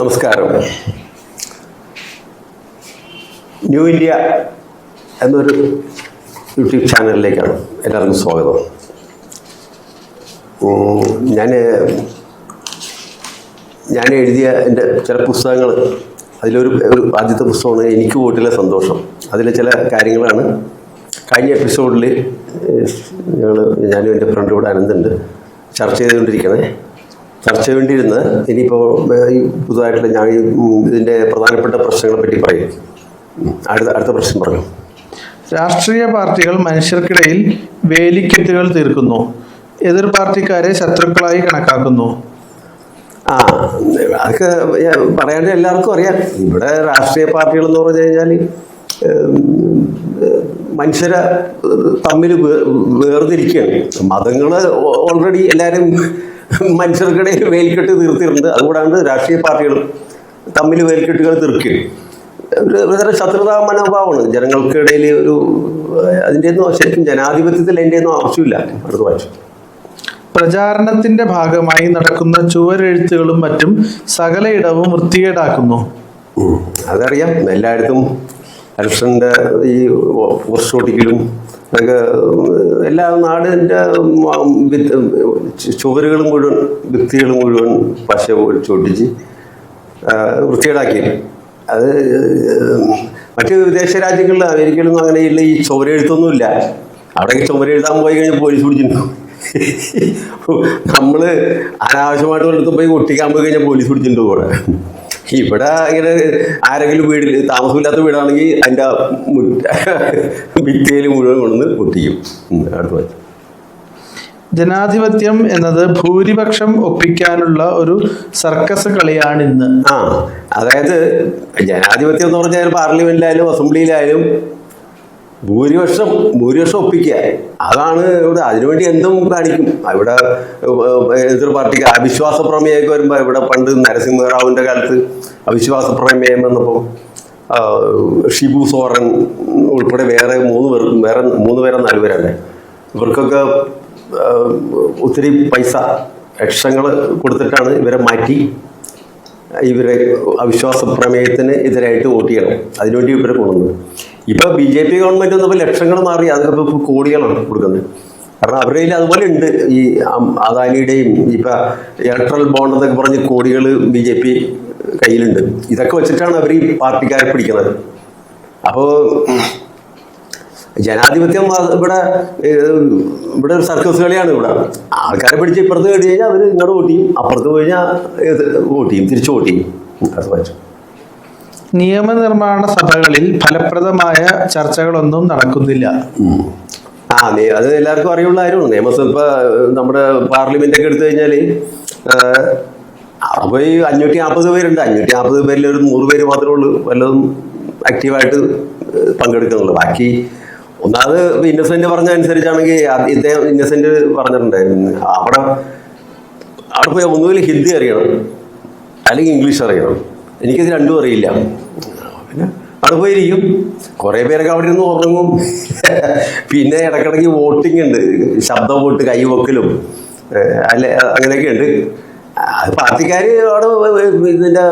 നമസ്കാരം. New India എന്നൊരു YouTube ചാനലിലേക്കാണ് എല്ലാവർക്കും സ്വാഗതം. ഞാൻ ഞാൻ എഴുതിയ എന്റെ ചില പുസ്തകങ്ങൾ അതിലൊരു ഒരു ആദ്യത്തെ പുസ്തകമാണ് എനിക്ക് വോട്ടിലെ സന്തോഷം. അതിലെ ചില കാര്യങ്ങളാണ്. കഴിഞ്ഞ എപ്പിസോഡിൽ ഞങ്ങൾ ഞാനും എന്റെ ഫ്രണ്ട് ഇവിടെ അനന്തുണ്ട് ചർച്ച ചെയ്തുകൊണ്ടിരിക്കണേ. ചർച്ച വേണ്ടിയിരുന്ന് ഇനിയിപ്പോൾ ഈ പുതുതായിട്ടുള്ള ഞാൻ ഇതിന്റെ ഇതിന്റെ പ്രധാനപ്പെട്ട പ്രശ്നങ്ങളെ പറ്റി പറയും. അടുത്ത അടുത്ത പ്രശ്നം പറഞ്ഞു രാഷ്ട്രീയ പാർട്ടികൾ മനുഷ്യർക്കിടയിൽ വേലിക്കെട്ടുകൾ തീർക്കുന്നു. എതിർ പാർട്ടിക്കാരെ ശത്രുക്കളായി കണക്കാക്കുന്നു. ആ അതൊക്കെ പറയാണ്ട് എല്ലാവർക്കും അറിയാം. ഇവിടെ രാഷ്ട്രീയ പാർട്ടികൾ എന്ന് പറഞ്ഞു കഴിഞ്ഞാൽ മനുഷ്യരെ തമ്മിൽ വേർതിരിക്കുകയാണ്. മതങ്ങൾ ഓൾറെഡി എല്ലാവരും മനുഷ്യർക്കിടയിൽ വേലിക്കെട്ട് തീർത്തിട്ടുണ്ട്. അതുകൂടാണ്ട് രാഷ്ട്രീയ പാർട്ടികളും തമ്മിൽ വേലിക്കെട്ടുകൾ തീർക്കും. ഒരു ഒരുതരം ശത്രുതാ മനോഭാവമാണ്. ജനങ്ങൾക്കിടയിൽ ഒരു അതിന്റെ ഒന്നും ശരിക്കും ജനാധിപത്യത്തിൽ അതിന്റെ ഒന്നും ആവശ്യമില്ല. അടുത്ത വായിച്ചു. പ്രചാരണത്തിന്റെ ഭാഗമായി നടക്കുന്ന ചുവരെഴുത്തുകളും മറ്റും സകലയിടവും വൃത്തികേടാക്കുന്നു. അതറിയാം. എല്ലായിടത്തും ഇലക്ഷന്റെ ഈ പോസ്റ്റ് അതൊക്കെ എല്ലാ നാടിന്റെ ചുവരുകൾ മുഴുവൻ ഭിത്തികൾ മുഴുവൻ പശ ചോട്ടിച്ച് വൃത്തികേടാക്കി. അത് മറ്റ് വിദേശ രാജ്യങ്ങളിൽ അമേരിക്കയിലൊന്നും അങ്ങനെയുള്ള ഈ ചുവരെഴുത്തൊന്നുമില്ല. അവിടെ ചുമരെഴുതാൻ പോയി കഴിഞ്ഞാൽ പോലീസ് പിടിച്ചിട്ടുണ്ടാവും നമ്മൾ അനാവശ്യമായിട്ട് വല്ലതും പോയി ഒട്ടിക്കാൻ പോയി കഴിഞ്ഞാൽ പോലീസ് പിടിച്ചിട്ടുണ്ട് ഇവിടെ. ഇവിടെ ഇങ്ങനെ ആരെങ്കിലും വീടിൽ താമസമില്ലാത്ത വീടാണെങ്കിൽ അതിന്റെ ഭിത്തിയിൽ മുഴുവൻ കൊണ്ടുവന്ന് പൊട്ടിക്കും. അടുത്ത ജനാധിപത്യം എന്നത് ഭൂരിപക്ഷം ഒപ്പിക്കാനുള്ള ഒരു സർക്കസ് കളിയാണ് ഇന്ന് ആ അതായത് ജനാധിപത്യം എന്ന് പറഞ്ഞാൽ പാർലമെന്റിലായാലും അസംബ്ലിയിലായാലും ഭൂരിപക്ഷം ഭൂരിപക്ഷം ഒപ്പിക്കുക. അതാണ് ഇവിടെ അതിനുവേണ്ടി എന്തും കാണിക്കും. ഇവിടെ എതിർ പാർട്ടിക്ക് അവിശ്വാസ പ്രമേയമൊക്കെ വരുമ്പോൾ ഇവിടെ പണ്ട് നരസിംഹറാവുവിന്റെ കാലത്ത് അവിശ്വാസ പ്രമേയം വന്നപ്പോൾ ഷിബു സോറൻ ഉൾപ്പെടെ വേറെ മൂന്ന് പേർ വേറെ മൂന്ന് പേരോ നാല് പേരല്ലേ ഇവർക്കൊക്കെ ഒത്തിരി പൈസ ലക്ഷങ്ങൾ കൊടുത്തിട്ടാണ് ഇവരെ മാറ്റി ഇവരെ അവിശ്വാസ പ്രമേയത്തിന് എതിരായിട്ട് വോട്ട് ചെയ്യണം. അതിനുവേണ്ടി ഇവരെ കൊണ്ടുവന്നത്. ഇപ്പൊ ബി ജെ പി ഗവൺമെന്റ് വന്നപ്പോൾ ലക്ഷങ്ങൾ മാറി അതിപ്പോൾ കോടികളാണ് കൊടുക്കുന്നത്. കാരണം അവരുടെ കയ്യിൽ അതുപോലെ ഉണ്ട്. ഈ അദാനിയുടെയും ഇപ്പൊ ഇലക്ട്രൽ ബോണ്ട് എന്നൊക്കെ പറഞ്ഞ് കോടികൾ ബി ജെ പി കയ്യിലുണ്ട്. ഇതൊക്കെ വെച്ചിട്ടാണ് അവർ ഈ പാർട്ടിക്കാരെ പിടിക്കുന്നത്. അപ്പോൾ ജനാധിപത്യം ഇവിടെ ഇവിടെ ഒരു സർക്കസ് കളിയാണ് ഇവിടെ. ആൾക്കാരെ പിടിച്ച് ഇപ്പുറത്ത് കേട്ട് കഴിഞ്ഞാൽ അവർ ഇങ്ങോട്ട് വോട്ട് ചെയ്യും. അപ്പുറത്ത് പോയി കഴിഞ്ഞാൽ വോട്ട് ചെയ്യും തിരിച്ചു വോട്ട് ചെയ്യും. അത് വായിച്ചു നിയമനിർമ്മാണ സഭകളിൽ ഫലപ്രദമായ ചർച്ചകളൊന്നും നടക്കുന്നില്ല. ആ അത് എല്ലാവർക്കും അറിയുള്ള കാര്യമാണ്. നിയമസഭ നമ്മുടെ പാർലമെന്റ് ഒക്കെ എടുത്തു കഴിഞ്ഞാൽ അവിടെ പോയി അഞ്ഞൂറ്റി നാൽപ്പത് പേരുണ്ട്. അഞ്ഞൂറ്റി നാൽപ്പത് പേരിൽ ഒരു നൂറ് പേര് മാത്രമേ ഉള്ളൂ. വല്ലതും ആക്റ്റീവായിട്ട് പങ്കെടുക്കുന്നുള്ളൂ. ബാക്കി ഒന്നാമത് ഇന്നസെന്റ് പറഞ്ഞ അനുസരിച്ചാണെങ്കിൽ ഇദ്ദേഹം ഇന്നസെന്റ് പറഞ്ഞിട്ടുണ്ട്. അവിടെ അവിടെ പോയി ഒന്നുകിൽ ഹിന്ദി അറിയണം അല്ലെങ്കിൽ ഇംഗ്ലീഷ് അറിയണം. എനിക്കത് രണ്ടും അറിയില്ല. അവിടെ പോയിരിക്കും. കുറേ പേരൊക്കെ അവിടെ ഇരുന്ന് ഉറങ്ങും. പിന്നെ ഇടക്കിടക്ക് വോട്ടിംഗ് ഉണ്ട്. ശബ്ദ വോട്ട് കൈവക്കലും അല്ലെ അങ്ങനെയൊക്കെ ഉണ്ട്. അത് പാർട്ടിക്കാർ അവിടെ ഇതിന്റെ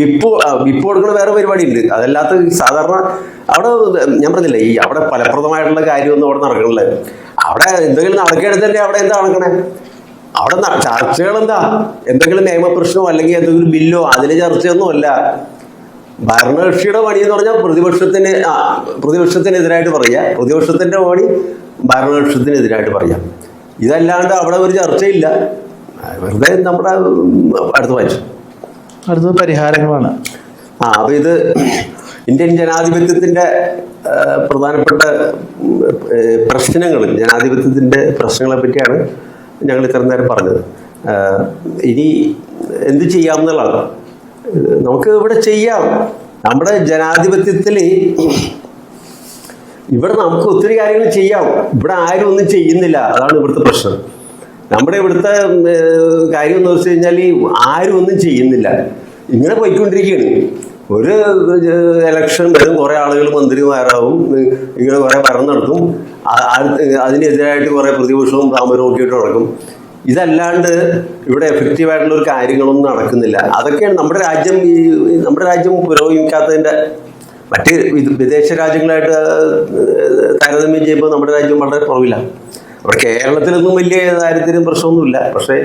വിപ്പ് വിപ്പ് കൊടുക്കുന്ന വേറെ പരിപാടി ഉണ്ട് അതല്ലാത്ത സാധാരണ അവിടെ ഞാൻ പറഞ്ഞില്ലേ ഈ അവിടെ ഫലപ്രദമായിട്ടുള്ള കാര്യമൊന്നും അവിടെ നടക്കണില്ല. അവിടെ എന്തെങ്കിലും നടക്കുകയാണെങ്കിൽ അവിടെ എന്താ നടക്കണേ? അവിടെ ചർച്ചകൾ എന്താ? എന്തെങ്കിലും നിയമപ്രശ്നമോ അല്ലെങ്കിൽ എന്തെങ്കിലും ബില്ലോ അതിലെ ചർച്ചയൊന്നും അല്ല ഭരണകക്ഷിയുടെ പണി എന്ന് പറഞ്ഞാൽ പ്രതിപക്ഷത്തിന് പ്രതിപക്ഷത്തിനെതിരായിട്ട് പറയുക പ്രതിപക്ഷത്തിന്റെ പണി ഭരണകക്ഷത്തിനെതിരായിട്ട് പറയാം. ഇതല്ലാണ്ട് അവിടെ ഒരു ചർച്ചയില്ല. വെറുതെ നമ്മുടെ അടുത്ത വായിച്ചു അടുത്തത് പരിഹാരങ്ങളാണ്. ആ അപ്പൊ ഇത് ഇന്ത്യൻ ജനാധിപത്യത്തിന്റെ പ്രധാനപ്പെട്ട പ്രശ്നങ്ങൾ ജനാധിപത്യത്തിന്റെ പ്രശ്നങ്ങളെ പറ്റിയാണ് ഞങ്ങൾ ഇത്ര നേരം പറഞ്ഞത്. ഇനി എന്ത് ചെയ്യാം എന്നുള്ളതാണ്. നമുക്ക് ഇവിടെ ചെയ്യാം. നമ്മുടെ ജനാധിപത്യത്തിൽ ഇവിടെ നമുക്ക് ഒത്തിരി കാര്യങ്ങൾ ചെയ്യാം. ഇവിടെ ആരും ഒന്നും ചെയ്യുന്നില്ല. അതാണ് ഇവിടുത്തെ പ്രശ്നം. നമ്മുടെ ഇവിടുത്തെ കാര്യം എന്ന് വെച്ച് കഴിഞ്ഞാൽ ആരും ഒന്നും ചെയ്യുന്നില്ല. ഇങ്ങനെ പോയിക്കൊണ്ടിരിക്കുകയാണ്. ഒരു ഇലക്ഷൻ വരും കുറേ ആളുകൾ മന്ത്രിമാരാവും ഇങ്ങനെ കുറേ ഭരണം ആ- അതിനെതിരായിട്ട് കുറേ പ്രതിപക്ഷവും താമരവും ഒക്കെ ഇട്ട് നടക്കും. ഇതല്ലാണ്ട് ഇവിടെ എഫക്റ്റീവ് ആയിട്ടുള്ള ഒരു കാര്യങ്ങളൊന്നും നടക്കുന്നില്ല. അതൊക്കെയാണ് നമ്മുടെ രാജ്യം ഈ നമ്മുടെ രാജ്യം പുരോഗമിക്കാത്തതിന്റെ മറ്റ് വിദേശ രാജ്യങ്ങളായിട്ട് താരതമ്യം ചെയ്യുമ്പോൾ നമ്മുടെ രാജ്യം വളരെ കുറവില്ല. അവിടെ കേരളത്തിലൊന്നും വലിയ ദാരിദ്ര്യം പ്രശ്നമൊന്നുമില്ല. പക്ഷേ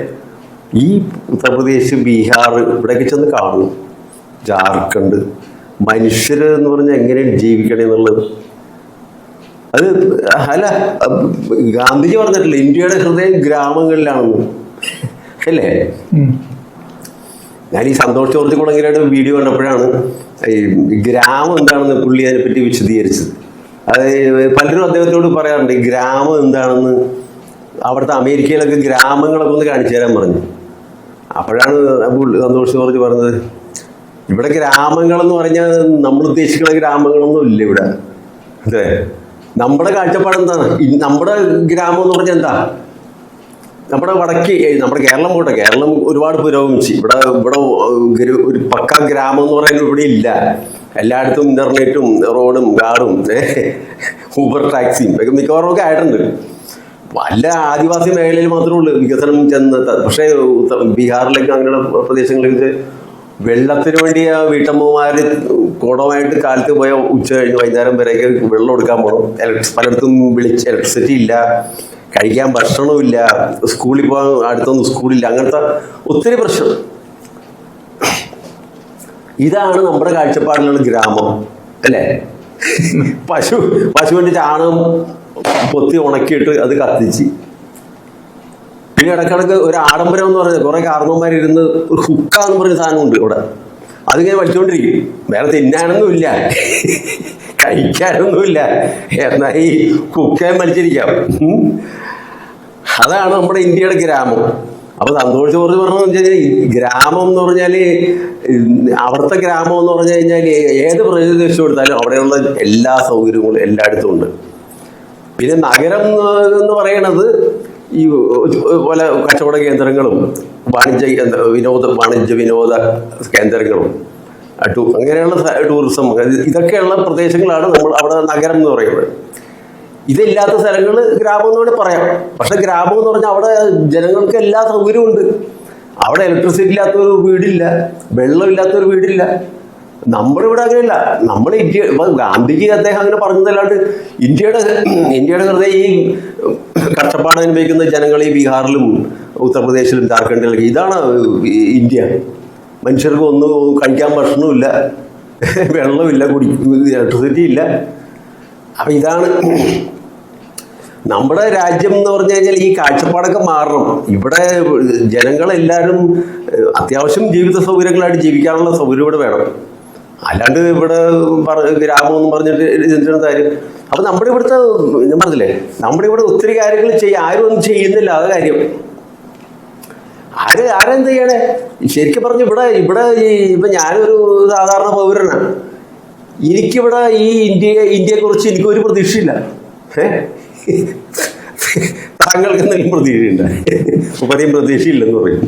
ഈ ഉത്തർപ്രദേശ് ബീഹാർ ഇവിടെയൊക്കെ ചെന്ന് കാണും. ജാർഖണ്ഡ് മനുഷ്യർ എന്ന് പറഞ്ഞാൽ എങ്ങനെയാണ് ജീവിക്കണേ എന്നുള്ളത്. അത് അല്ല ഗാന്ധിജി പറഞ്ഞിട്ടില്ല ഇന്ത്യയുടെ ഹൃദയം ഗ്രാമങ്ങളിലാണെന്ന്. അല്ലേ. ഞാൻ ഈ സന്തോഷ് ജോർജ് കുളങ്ങരയുടെ വീഡിയോ കണ്ടപ്പോഴാണ് ഈ ഗ്രാമം എന്താണെന്ന് പുള്ളി അതിനെപ്പറ്റി വിശദീകരിച്ചത്. അത് പലരും അദ്ദേഹത്തോട് പറയാറുണ്ട് ഈ ഗ്രാമം എന്താണെന്ന്? അവിടുത്തെ അമേരിക്കയിലൊക്കെ ഗ്രാമങ്ങളൊക്കെ ഒന്ന് കാണിച്ചു തരാൻ പറഞ്ഞു. അപ്പോഴാണ് സന്തോഷ് ജോർജ് പറഞ്ഞത് ഇവിടെ ഗ്രാമങ്ങളെന്ന് പറഞ്ഞാൽ നമ്മൾ ഉദ്ദേശിക്കുന്ന ഗ്രാമങ്ങളൊന്നും ഇല്ല ഇവിടെ. അതെ നമ്മുടെ കാഴ്ചപ്പാട് എന്താണ്? നമ്മുടെ ഗ്രാമം എന്ന് പറഞ്ഞാൽ എന്താ? നമ്മുടെ വടക്ക് നമ്മുടെ കേരളം പോട്ടെ. കേരളം ഒരുപാട് പുരോഗമിച്ച്. ഇവിടെ ഇവിടെ ഒരു പക്ക ഗ്രാമം എന്ന് പറയുന്നത് ഇവിടെ ഇല്ല. എല്ലായിടത്തും ഇന്റർനെറ്റും റോഡും കാടും ഊബർ ടാക്സിയും ഒക്കെ മിക്കവാറും ആയിട്ടുണ്ട്. വല്ല ആദിവാസി മേഖലയിൽ മാത്രമേ ഉള്ളൂ വികസനം ചെന്ന് പക്ഷേ ബീഹാറിലേക്ക് അങ്ങനെയുള്ള പ്രദേശങ്ങളിലേക്ക് വെള്ളത്തിന് വേണ്ടി ആ വീട്ടമ്മമാർ കുടമായിട്ട് കാലത്ത് പോയ ഉച്ച കഴിഞ്ഞ് വൈകുന്നേരം വരെയൊക്കെ വെള്ളം എടുക്കാൻ പോകണം പലയിടത്തും വിളിച്ച് ഇലക്ട്രിസിറ്റി ഇല്ല കഴിക്കാൻ ഭക്ഷണമില്ല സ്കൂളിൽ പോകാൻ അടുത്തൊന്നും സ്കൂളില്ല അങ്ങനത്തെ ഒത്തിരി പ്രശ്നം. ഇതാണ് നമ്മുടെ കാഴ്ചപ്പാടിലുള്ള ഗ്രാമം അല്ലേ? പശു പശുവിന്റെ ചാണകം പൊത്തി ഉണക്കിയിട്ട് അത് കത്തിച്ച്. പിന്നെ ഇടക്കിടക്ക് ഒരു ആഡംബരം എന്ന് പറഞ്ഞാൽ കുറെ ഇരുന്ന് ഒരു ഹുക്ക എന്ന് പറഞ്ഞ സാധനമുണ്ട് ഇവിടെ. അതിങ്ങനെ വലിച്ചുകൊണ്ടിരിക്കും വേറെ തിന്നാനൊന്നുമില്ല കഴിക്കാനൊന്നുമില്ല എന്നാൽ ഈ ഹുക്കയും വലിച്ചിരിക്കാം. അതാണ് നമ്മുടെ ഇന്ത്യയുടെ ഗ്രാമം. അപ്പൊ സന്തോഷ് കുറച്ച് പറഞ്ഞു വെച്ച് കഴിഞ്ഞാൽ ഗ്രാമം എന്ന് പറഞ്ഞാൽ അവിടുത്തെ ഗ്രാമം എന്ന് പറഞ്ഞു കഴിഞ്ഞാൽ ഏത് പ്രദേശം കൊടുത്താലും അവിടെയുള്ള എല്ലാ സൗകര്യങ്ങളും എല്ലായിടത്തും ഉണ്ട്. പിന്നെ നഗരം എന്ന് പറയണത് ഈ പല കച്ചവട കേന്ദ്രങ്ങളും വാണിജ്യ കേന്ദ്ര വിനോദ വാണിജ്യ വിനോദ കേന്ദ്രങ്ങളും ടൂ- അങ്ങനെയുള്ള ടൂറിസം ഇതൊക്കെയുള്ള പ്രദേശങ്ങളാണ് നമ്മൾ അവിടെ നഗരം എന്ന് പറയുന്നത്. ഇതില്ലാത്ത സ്ഥലങ്ങൾ ഗ്രാമം എന്ന് വേണമെങ്കിൽ പറയാം. പക്ഷെ ഗ്രാമം എന്ന് പറഞ്ഞാൽ അവിടെ ജനങ്ങൾക്ക് എല്ലാ സൗകര്യവും ഉണ്ട്. അവിടെ ഇലക്ട്രിസിറ്റി ഇല്ലാത്തൊരു വീടില്ല വെള്ളമില്ലാത്തൊരു വീടില്ല. നമ്മളിവിടെ അങ്ങനെയല്ല. നമ്മൾ ഇന്ത്യ ഗാന്ധിജി അദ്ദേഹം അങ്ങനെ പറഞ്ഞതല്ലാണ്ട് ഇന്ത്യയുടെ ഇന്ത്യയുടെ ഹൃദയം ഈ കഷ്ടപ്പാട് അനുഭവിക്കുന്ന ജനങ്ങൾ ഈ ബീഹാറിലും ഉത്തർപ്രദേശിലും ജാർഖണ്ഡിലും ഇതാണ് ഇന്ത്യ. മനുഷ്യർക്ക് ഒന്നും കഴിക്കാൻ ഭക്ഷണമില്ല വെള്ളമില്ല കുടി ഇലക്ട്രിസിറ്റി ഇല്ല. അപ്പം ഇതാണ് നമ്മുടെ രാജ്യം എന്ന് പറഞ്ഞു കഴിഞ്ഞാൽ ഈ കാഴ്ചപ്പാടൊക്കെ മാറണം. ഇവിടെ ജനങ്ങളെല്ലാവരും അത്യാവശ്യം ജീവിത സൗകര്യങ്ങളായിട്ട് ജീവിക്കാനുള്ള സൗകര്യം ഇവിടെ വേണം. അല്ലാണ്ട് ഇവിടെ ഗ്രാമം എന്ന് പറഞ്ഞിട്ട് ഇതിന്റെ കാര്യം? അപ്പൊ നമ്മുടെ ഇവിടുത്തെ ഞാൻ പറഞ്ഞില്ലേ? നമ്മുടെ ഇവിടെ ഒത്തിരി കാര്യങ്ങൾ ചെയ്യ ആരും ഒന്നും ചെയ്യുന്നില്ല അത് കാര്യം. ആര് ആരെന്ത് ചെയ്യണേ? ശരിക്കും പറഞ്ഞു ഇവിടെ ഇവിടെ ഈ ഇപ്പൊ ഞാനൊരു സാധാരണ പൗരനാണ് എനിക്കിവിടെ ഈ ഇന്ത്യയെ ഇന്ത്യയെക്കുറിച്ച് എനിക്കൊരു പ്രതീക്ഷയില്ല. താങ്കൾക്ക് എന്തെങ്കിലും പ്രതീക്ഷയുണ്ട്? ഉപരിയും പ്രതീക്ഷയില്ലെന്ന് പറയും.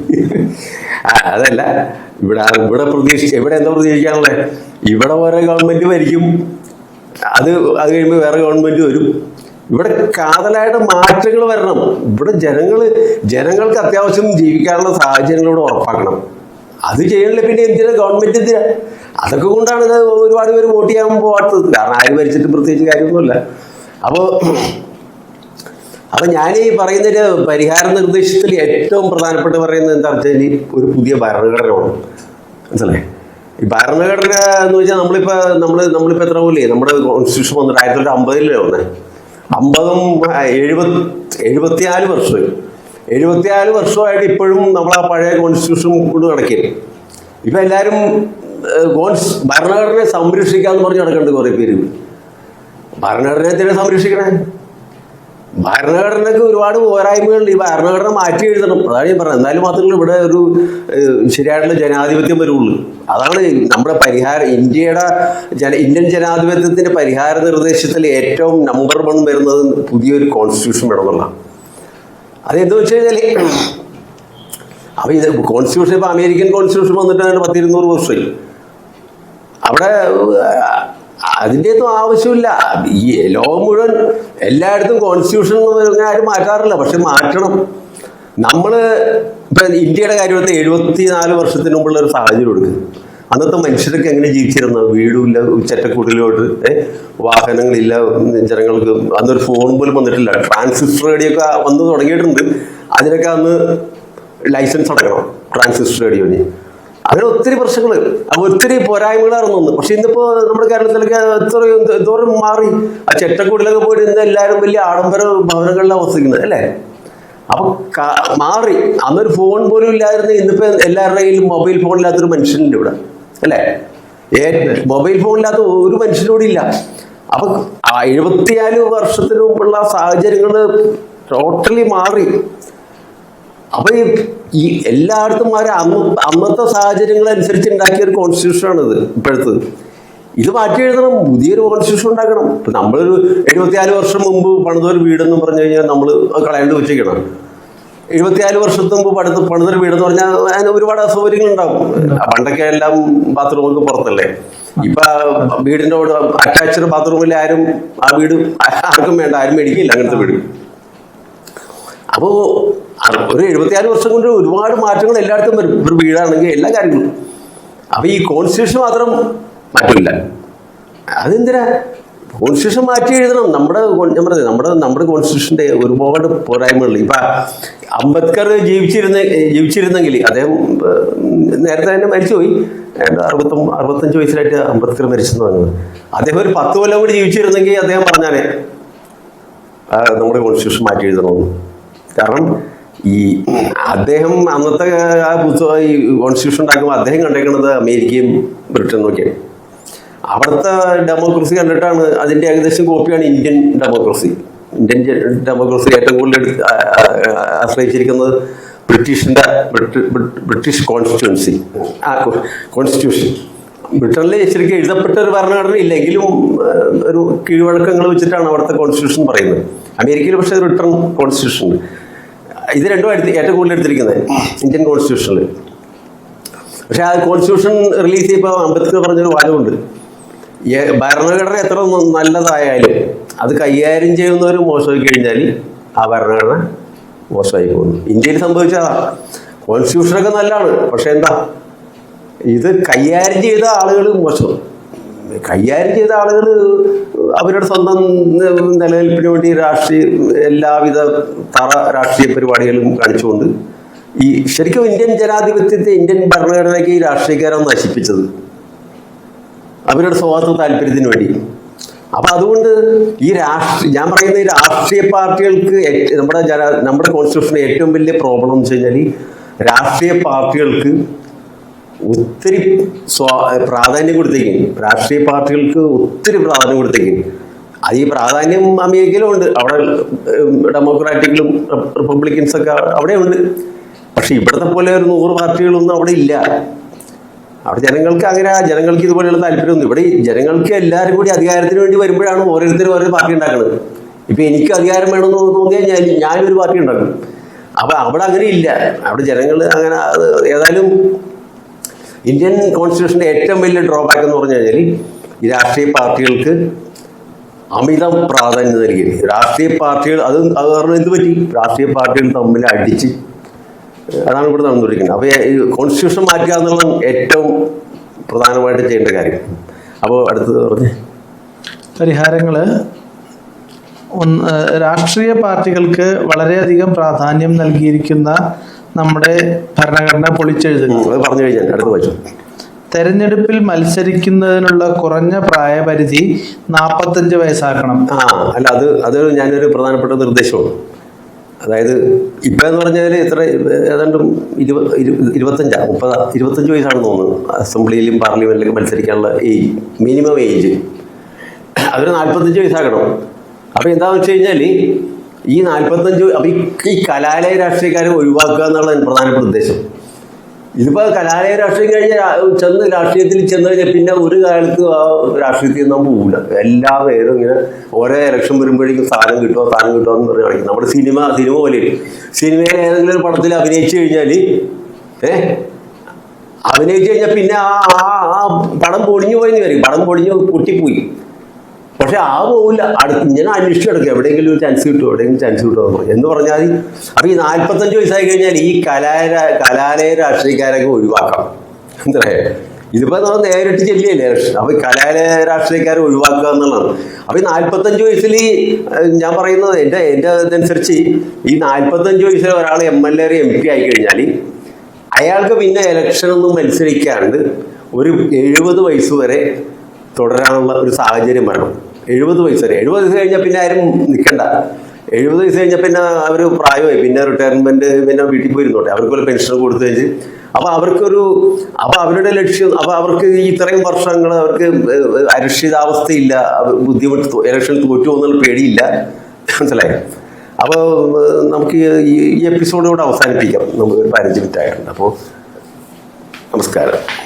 അതല്ല. ഇവിടെ ഇവിടെ പ്രതീക്ഷ ഇവിടെ എന്താ പ്രതീക്ഷിക്കാനുള്ളത് ഇവിടെ ഓരോ ഗവൺമെന്റ് ഭരിക്കും അത് അത് കഴിയുമ്പോൾ വേറെ ഗവൺമെന്റ് വരും. ഇവിടെ കാതലായിട്ട് മാറ്റങ്ങൾ വരണം. ഇവിടെ ജനങ്ങൾ ജനങ്ങൾക്ക് അത്യാവശ്യം ജീവിക്കാനുള്ള സാഹചര്യങ്ങൾ ഇവിടെ ഉറപ്പാക്കണം. അത് ചെയ്യണില്ല പിന്നെ എന്തിനാ ഗവൺമെന്റ് എന്തിനാ? അതൊക്കെ കൊണ്ടാണ് ഇത് ഒരുപാട് പേര് വോട്ട് ചെയ്യാൻ പോകാത്തത് കാരണം ആര് ഭരിച്ചിട്ട് പ്രത്യേകിച്ച് കാര്യമൊന്നുമില്ല. അപ്പോൾ അപ്പൊ ഞാൻ ഈ പറയുന്നൊരു പരിഹാര നിർദ്ദേശത്തിൽ ഏറ്റവും പ്രധാനപ്പെട്ട് പറയുന്നത് എന്താ വെച്ചാൽ ഒരു പുതിയ ഭരണഘടന വേണം മനസ്സിലായി? ഭരണഘടന എന്ന് വെച്ചാൽ നമ്മളിപ്പോ നമ്മൾ നമ്മളിപ്പോ എത്ര പോലെ നമ്മുടെ കോൺസ്റ്റിറ്റ്യൂഷൻ വന്നിട്ട് ആയിരത്തി തൊള്ളായിരത്തി അമ്പതിലേ വന്നേ? അമ്പതും എഴുപത്തി എഴുപത്തിനാല് വർഷമായി എഴുപത്തിനാല് വർഷമായിട്ട് ഇപ്പോഴും നമ്മൾ ആ പഴയ കോൺസ്റ്റിറ്റ്യൂഷൻ കൊണ്ട് നടക്കില്ല ഇപ്പൊ എല്ലാവരും കോൺസ് ഭരണഘടനയെ സംരക്ഷിക്കാന്ന് പറഞ്ഞ് നടക്കേണ്ടത് കുറെ പേര്. ഭരണഘടനയെ തന്നെ സംരക്ഷിക്കണേ? ഭരണഘടനയ്ക്ക് ഒരുപാട് പോരായ്മകളുണ്ട്. ഈ ഭരണഘടന മാറ്റി എഴുതണം. അതാണ് ഞാൻ പറഞ്ഞത്. എന്നാലും മാത്രമേ ഇവിടെ ഒരു ശരിയായിട്ടുള്ള ജനാധിപത്യം വരുള്ളൂ. അതാണ് നമ്മുടെ പരിഹാരം ഇന്ത്യയുടെ ജന ഇന്ത്യൻ ജനാധിപത്യത്തിന്റെ പരിഹാര നിർദ്ദേശത്തിൽ ഏറ്റവും നമ്പർ വൺ വരുന്നത് പുതിയൊരു കോൺസ്റ്റിറ്റ്യൂഷൻ വേണമെന്നുള്ള അതെന്താ വെച്ച് കഴിഞ്ഞാൽ അപ്പൊ ഇത് കോൺസ്റ്റിറ്റ്യൂഷൻ ഇപ്പൊ അമേരിക്കൻ കോൺസ്റ്റിറ്റ്യൂഷൻ വന്നിട്ട് പത്തിരുന്നൂറ് വർഷമായി. അവിടെ അതിന്റെ ഒന്നും ആവശ്യമില്ല. ഈ ലോകം മുഴുവൻ എല്ലായിടത്തും കോൺസ്റ്റിറ്റ്യൂഷൻ ആരും മാറ്റാറില്ല പക്ഷെ മാറ്റണം. നമ്മൾ ഇപ്പൊ ഇന്ത്യയുടെ കാര്യത്തിൽ എഴുപത്തി നാല് വർഷത്തിന് മുമ്പുള്ള ഒരു സാഹചര്യം എടുക്കുക അന്നത്തെ മനുഷ്യരൊക്കെ എങ്ങനെ ജീവിച്ചിരുന്ന? വീടുമില്ല ചെറ്റക്കുടിലോട്ട് ഏഹ് വാഹനങ്ങളില്ല ജനങ്ങൾക്ക് അന്നൊരു ഫോൺ പോലും വന്നിട്ടില്ല. ട്രാൻസിസ്റ്റർ റേഡിയോ ഒക്കെ വന്ന് തുടങ്ങിയിട്ടുണ്ട്. അതിനൊക്കെ അന്ന് ലൈസൻസ് അടക്കണം ട്രാൻസിസ്റ്റർ റേഡിയോന്. അങ്ങനെ ഒത്തിരി പ്രശ്നങ്ങൾ ഒത്തിരി പോരായ്മകളായിരുന്നു പക്ഷെ ഇന്നിപ്പോ നമ്മുടെ കേരളത്തിലൊക്കെ എത്രയും എന്തോരം മാറി. ആ ചെട്ടക്കൂടിലൊക്കെ പോയിട്ട് ഇന്ന് എല്ലാവരും വലിയ ആഡംബര ഭവനങ്ങളിലാണ് വസിക്കുന്നത് അല്ലേ? അപ്പൊ മാറി. അന്നൊരു ഫോൺ പോലും ഇല്ലായിരുന്നു ഇന്നിപ്പോ എല്ലാവരുടെ കയ്യിലും മൊബൈൽ ഫോൺ ഇല്ലാത്തൊരു മനുഷ്യനുണ്ട് ഇവിടെ അല്ലേ? മൊബൈൽ ഫോൺ ഇല്ലാത്ത ഒരു മനുഷ്യനോട് ഇല്ല. അപ്പൊ എഴുപത്തിയാൽ വർഷത്തിന് മുമ്പുള്ള സാഹചര്യങ്ങൾ ടോട്ടലി മാറി. അപ്പൊ ഈ എല്ലായിടത്തും അവർ അന്ന് അന്നത്തെ സാഹചര്യങ്ങൾ അനുസരിച്ച് ഉണ്ടാക്കിയ ഒരു കോൺസ്റ്റിറ്റ്യൂഷൻ ഇത് ഇപ്പോഴത്തെ. ഇത് മാറ്റി എഴുതണം പുതിയൊരു കോൺസ്റ്റിറ്റ്യൂഷൻ ഉണ്ടാക്കണം. ഇപ്പൊ നമ്മളൊരു എഴുപത്തിനാല് വർഷം മുമ്പ് പണിതൊരു വീടെന്ന് പറഞ്ഞു കഴിഞ്ഞാൽ നമ്മൾ കളയേണ്ടി വെച്ചേക്കണം എഴുപത്തിനാല് വർഷത്തിന് മുമ്പ് പണിത് പണിതൊരു വീടെന്ന് പറഞ്ഞാൽ അതിന് ഒരുപാട് അസൗകര്യങ്ങൾ ഉണ്ടാവും. പണ്ടൊക്കെ എല്ലാം ബാത്റൂമൊക്കെ പുറത്തല്ലേ. ഇപ്പൊ വീടിന്റെ അറ്റാച്ച്ഡ് ബാത്റൂമിൽ ആരും ആ വീട് ആർക്കും വേണ്ട ആരും മേടിക്കില്ല അങ്ങനത്തെ വീട്. അപ്പോ അ- ഒരു എഴുപത്തിയാറ് വർഷം കൊണ്ട് ഒരുപാട് മാറ്റങ്ങൾ എല്ലായിടത്തും വരും. ഒരു വീടാണെങ്കിൽ എല്ലാ കാര്യങ്ങളും. അപ്പൊ ഈ കോൺസ്റ്റിറ്റ്യൂഷൻ മാത്രം മാറ്റില്ല അതെന്തിനാ? കോൺസ്റ്റിറ്റ്യൂഷൻ മാറ്റി എഴുതണം. നമ്മുടെ ഞാൻ പറഞ്ഞത് നമ്മുടെ നമ്മുടെ കോൺസ്റ്റിറ്റ്യൂഷന്റെ ഒരുപാട് പോരായ്മകൾ. ഇപ്പൊ അംബേദ്കർ ജീവിച്ചിരുന്ന ജീവിച്ചിരുന്നെങ്കിൽ അദ്ദേഹം നേരത്തെ തന്നെ മരിച്ചുപോയി. അറുപത്തൊമ്പ അറുപത്തഞ്ച് വയസ്സിലായിട്ട് അംബേദ്കർ മരിച്ചെന്ന് പറഞ്ഞത്. അദ്ദേഹം ഒരു പത്ത് കൊല്ലം കൂടി ജീവിച്ചിരുന്നെങ്കിൽ അദ്ദേഹം പറഞ്ഞാലേ നമ്മുടെ കോൺസ്റ്റിറ്റ്യൂഷൻ മാറ്റി എഴുതണമെന്ന്. കാരണം ഈ അദ്ദേഹം അന്നത്തെ ആ പുസ്തകം ഈ കോൺസ്റ്റിറ്റ്യൂഷൻ ഉണ്ടാക്കുമ്പോൾ അദ്ദേഹം കണ്ടേക്കുന്നത് അമേരിക്കയും ബ്രിട്ടനും ഒക്കെയാണ് അവിടുത്തെ ഡെമോക്രസി കണ്ടിട്ടാണ് അതിന്റെ ഏകദേശം കോപ്പിയാണ് ഇന്ത്യൻ ഡെമോക്രസി ഇന്ത്യൻ ഡെമോക്രസി ഏറ്റവും കൂടുതൽ എടുത്ത് ആശ്രയിച്ചിരിക്കുന്നത് ബ്രിട്ടീഷിന്റെ ബ്രിട്ടീഷ് കോൺസ്റ്റിറ്റ്യുവൻസി ആ കോൺസ്റ്റിറ്റ്യൂഷൻ ബ്രിട്ടനിൽ ശരിക്കും എഴുതപ്പെട്ട ഒരു ഭരണഘടന ഇല്ലെങ്കിലും ഒരു കീഴ്വഴക്കങ്ങൾ വെച്ചിട്ടാണ് അവിടുത്തെ കോൺസ്റ്റിറ്റ്യൂഷൻ പറയുന്നത്. അമേരിക്കയിൽ പക്ഷേ റിട്ടേൺ കോൺസ്റ്റിറ്റ്യൂഷൻ ഇത് രണ്ടും എടുത്ത് ഏറ്റവും കൂടുതൽ എടുത്തിരിക്കുന്നത് ഇന്ത്യൻ കോൺസ്റ്റിറ്റ്യൂഷനിൽ പക്ഷേ ആ കോൺസ്റ്റിറ്റ്യൂഷൻ റിലീസ് ചെയ്യുമ്പോൾ അംബേദ്കർ പറഞ്ഞൊരു വാദമുണ്ട് ഭരണഘടന എത്ര നല്ലതായാലും അത് കൈകാര്യം ചെയ്യുന്നവർ മോശമായി കഴിഞ്ഞാൽ ആ ഭരണഘടന മോശമായി പോകുന്നു. ഇന്ത്യയിൽ സംഭവിച്ചതാ കോൺസ്റ്റിറ്റ്യൂഷനൊക്കെ നല്ലതാണ് പക്ഷെ എന്താ? ഇത് കൈകാര്യം ചെയ്ത ആളുകൾ മോശം. കൈകാര്യം ചെയ്ത ആളുകൾ അവരുടെ സ്വന്തം നിലനിൽപ്പിന് വേണ്ടി രാഷ്ട്രീയ എല്ലാവിധ തറ രാഷ്ട്രീയ പരിപാടികളും കാണിച്ചുകൊണ്ട് ഈ ശരിക്കും ഇന്ത്യൻ ജനാധിപത്യത്തെ ഇന്ത്യൻ ഭരണഘടനയ്ക്ക് ഈ രാഷ്ട്രീയക്കാരാണ് നശിപ്പിച്ചത്. അവരുടെ സ്വാർത്ഥ താല്പര്യത്തിന് വേണ്ടി. അപ്പൊ അതുകൊണ്ട് ഈ രാഷ്ട്രീയ ഞാൻ പറയുന്ന ഈ രാഷ്ട്രീയ പാർട്ടികൾക്ക് നമ്മുടെ ജന നമ്മുടെ കോൺസ്റ്റിറ്റ്യൂഷന് ഏറ്റവും വലിയ പ്രോബ്ലം എന്ന് വെച്ച് കഴിഞ്ഞാൽ രാഷ്ട്രീയ പാർട്ടികൾക്ക് ഒത്തിരി സ്വാ പ്രാധാന്യം കൊടുത്തേക്കും. രാഷ്ട്രീയ പാർട്ടികൾക്ക് ഒത്തിരി പ്രാധാന്യം കൊടുത്തേക്കും. അത് ഈ പ്രാധാന്യം അമേരിക്കയിലും ഉണ്ട്. അവിടെ ഡെമോക്രാറ്റിക്കിലും റിപ്പ- റിപ്പബ്ലിക്കൻസ് ഒക്കെ അവിടെ ഉണ്ട്. പക്ഷെ ഇവിടുത്തെ പോലെ ഒരു നൂറ് പാർട്ടികളൊന്നും അവിടെ ഇല്ല. അവിടെ ജനങ്ങൾക്ക് അങ്ങനെ ജനങ്ങൾക്ക് ഇതുപോലെയുള്ള താല്പര്യമൊന്നും ഇവിടെ ജനങ്ങൾക്ക് എല്ലാവരും കൂടി അധികാരത്തിന് വേണ്ടി വരുമ്പോഴാണ് ഓരോരുത്തരും ഓരോ പാർട്ടി ഉണ്ടാക്കുന്നത് ഇപ്പൊ എനിക്ക് അധികാരം വേണമെന്ന് തോന്നിയാൽ ഞാൻ ഞാനൊരു പാർട്ടി ഉണ്ടാക്കും. അപ്പൊ അവിടെ അങ്ങനെ ഇല്ല. അവിടെ ജനങ്ങൾ അങ്ങനെ ഏതായാലും ഇന്ത്യൻ കോൺസ്റ്റിറ്റ്യൂഷന്റെ ഏറ്റവും വലിയ ഡ്രോബാക്ക് എന്ന് പറഞ്ഞു കഴിഞ്ഞാൽ ഈ രാഷ്ട്രീയ പാർട്ടികൾക്ക് അമിതം പ്രാധാന്യം നൽകി രാഷ്ട്രീയ പാർട്ടികൾ അത് അത് കാരണം എന്ത് പറ്റി? രാഷ്ട്രീയ പാർട്ടികൾ തമ്മിൽ അടിച്ച് അതാണ് ഇവിടെ നടന്നുകൊണ്ടിരിക്കുന്നത്. അപ്പോൾ ഈ കോൺസ്റ്റിറ്റ്യൂഷൻ മാറ്റുക എന്നുള്ളത് ഏറ്റവും പ്രധാനമായിട്ട് ചെയ്യേണ്ട കാര്യം. അപ്പോൾ അടുത്തത് പറഞ്ഞ്. പരിഹാരങ്ങൾ ഒന്ന് രാഷ്ട്രീയ പാർട്ടികൾക്ക് വളരെയധികം പ്രാധാന്യം നൽകിയിരിക്കുന്ന നമ്മുടെ ഭരണഘടന പൊളിച്ചെഴുതുക ഉം, പറഞ്ഞു കഴിഞ്ഞാൽ അടുത്ത വായിച്ചു തെരഞ്ഞെടുപ്പിൽ മത്സരിക്കുന്നതിനുള്ള കുറഞ്ഞ പ്രായപരിധി നാൽപ്പത്തഞ്ച് വയസ്സാക്കണം. ആ അല്ല അത് അത് ഞാനൊരു പ്രധാനപ്പെട്ട നിർദ്ദേശമാണ്. അതായത് ഇപ്പം എന്ന് പറഞ്ഞാൽ എത്ര ഏതാണ്ട് ഇരുപത് ഇരുപത്തഞ്ചാ മുപ്പത് ഇരുപത്തഞ്ച് വയസ്സാണെന്ന് തോന്നുന്നത്. അസംബ്ലിയിലും പാർലമെന്റിലൊക്കെ മത്സരിക്കാനുള്ള ഏജ് മിനിമം ഏജ്. അവർ നാൽപ്പത്തഞ്ച് വയസ്സാക്കണം അപ്പോൾ എന്താണെന്ന് വെച്ച് കഴിഞ്ഞാൽ ഈ നാൽപ്പത്തഞ്ച് അപ്പം ഈ കലാലയ രാഷ്ട്രീയക്കാരെ ഒഴിവാക്കുക എന്നുള്ളതാണ് പ്രധാനപ്പെട്ട ഉദ്ദേശം. ഇതിപ്പോൾ കലാലയ രാഷ്ട്രീയം കഴിഞ്ഞ ചെന്ന് രാഷ്ട്രീയത്തിൽ ചെന്ന് കഴിഞ്ഞാൽ പിന്നെ ഒരു കാലത്ത് ആ രാഷ്ട്രീയത്തിൽ നിന്നും പോകില്ല എല്ലാ പേരും ഇങ്ങനെ ഓരോ ഇലക്ഷൻ വരുമ്പോഴേക്കും സ്ഥാനം കിട്ടുമോ സ്ഥാനം കിട്ടുമോ എന്ന് പറഞ്ഞ് കാണിക്കും. നമ്മുടെ സിനിമ സിനിമ പോലെ സിനിമയിൽ ഏതെങ്കിലും ഒരു പടത്തിൽ അഭിനയിച്ചു കഴിഞ്ഞാൽ ഏ? അഭിനയിച്ചു കഴിഞ്ഞാൽ പിന്നെ ആ ആ പടം പൊടിഞ്ഞു പോയെന്ന് വരും. പടം പൊടിഞ്ഞു പൊട്ടിപ്പോയി. പക്ഷെ ആ പോകില്ല അടുത്ത് ഞാൻ അന്വേഷിച്ച് കിടക്കുക എവിടെയെങ്കിലും ഒരു ചാൻസ് കിട്ടും എവിടെയെങ്കിലും ചാൻസ് കിട്ടുമോ എന്ന് എന്ന് പറഞ്ഞാൽ അപ്പൊ ഈ നാല്പത്തഞ്ച് വയസ്സായി കഴിഞ്ഞാൽ ഈ കലാല കലാലയ രാഷ്ട്രീയക്കാരൊക്കെ ഒഴിവാക്കാം എന്താ ഇതിപ്പോ നമ്മൾ നേരിട്ട് ചെല്ലിയല്ലേ? അപ്പൊ ഈ കലാലയ രാഷ്ട്രീയക്കാരെ ഒഴിവാക്കുക എന്നുള്ളതാണ്. അപ്പൊ ഈ നാല്പത്തഞ്ച് വയസ്സിൽ ഞാൻ പറയുന്നത് എന്റെ എന്റെ ഇതനുസരിച്ച് ഈ നാല്പത്തഞ്ച് വയസ്സിൽ ഒരാൾ M L A M P ആയി കഴിഞ്ഞാൽ അയാൾക്ക് പിന്നെ ഇലക്ഷനൊന്നും മത്സരിക്കാണ്ട് ഒരു എഴുപത് വയസ്സ് വരെ തുടരാനുള്ള ഒരു സാഹചര്യം വേണം. എഴുപത് വയസ്സ് വരെ. എഴുപത് വയസ്സ് കഴിഞ്ഞാൽ പിന്നെ ആരും നിൽക്കണ്ട എഴുപത് വയസ്സ് കഴിഞ്ഞാൽ പിന്നെ അവർ പ്രായമായി. പിന്നെ റിട്ടയർമെന്റ് പിന്നെ വീട്ടിൽ പോയിരുന്നോട്ടെ. അവർക്ക് പോലെ പെൻഷൻ കൊടുത്തു കഴിഞ്ഞ്. അപ്പൊ അവർക്കൊരു അപ്പൊ അവരുടെ ലക്ഷ്യം അപ്പൊ അവർക്ക് ഇത്രയും വർഷങ്ങൾ അവർക്ക് അരക്ഷിതാവസ്ഥയില്ല. ബുദ്ധിമുട്ട് ഇലക്ഷൻ തോറ്റു പോകുന്നുള്ള പേടിയില്ല. മനസ്സിലായി? അപ്പോൾ നമുക്ക് ഈ എപ്പിസോഡ് കൂടെ അവസാനിപ്പിക്കാം. നമുക്ക് ഒരു പതിനഞ്ച് മിനിറ്റ് ആയിട്ടുണ്ട്. അപ്പോൾ നമസ്കാരം.